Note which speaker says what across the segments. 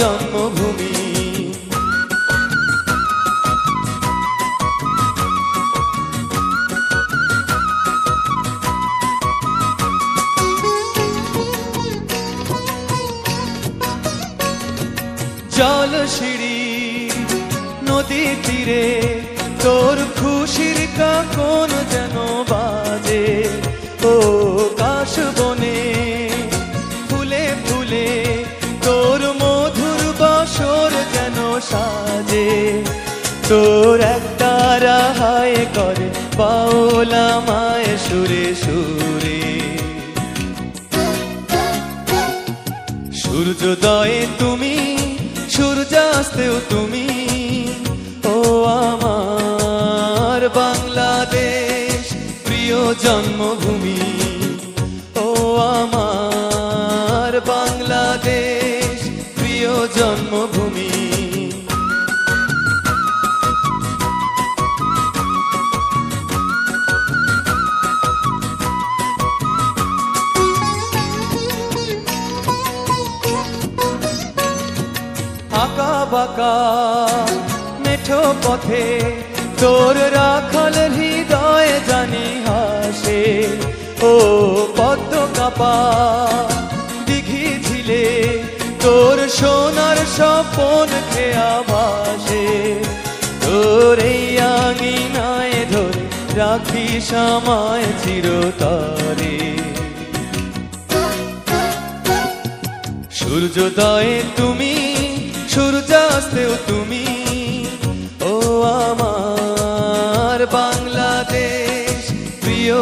Speaker 1: জন্মভূমি। জল সিঁড়ি নদী তীরে তোর খুশির কাকন যেন বাজে। ও কাশ করে পাওলা মায় সুরে সুরে। সূর্যোদয়ে তুমি সূর্যাস্তেও তুমি ও আমার বাংলাদেশ প্রিয় জন্মভূমি। মেঠো পথে তোর রাখাল হৃদয় জানি হাসে। ও পদ্ম কাপা দিঘি ঝিলে তোর সোনার স্বপন খেয়া ভাসে তোর এই আঙিনায় ধরে রাখি সময় চিরতরে। সূর্যোদয়ে তুমি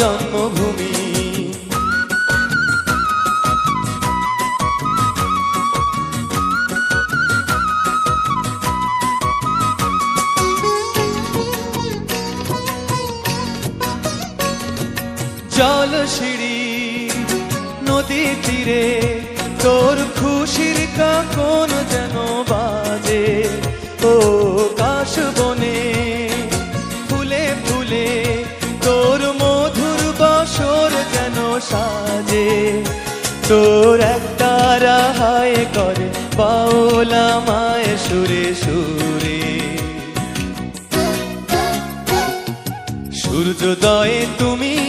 Speaker 1: জন্মভূমি। জল সিঁড়ি নদী তীরে তোর তোর একটা রাহায় করে পাওলা মায় সুরে সুরে। সূর্যোদয়ে তুমি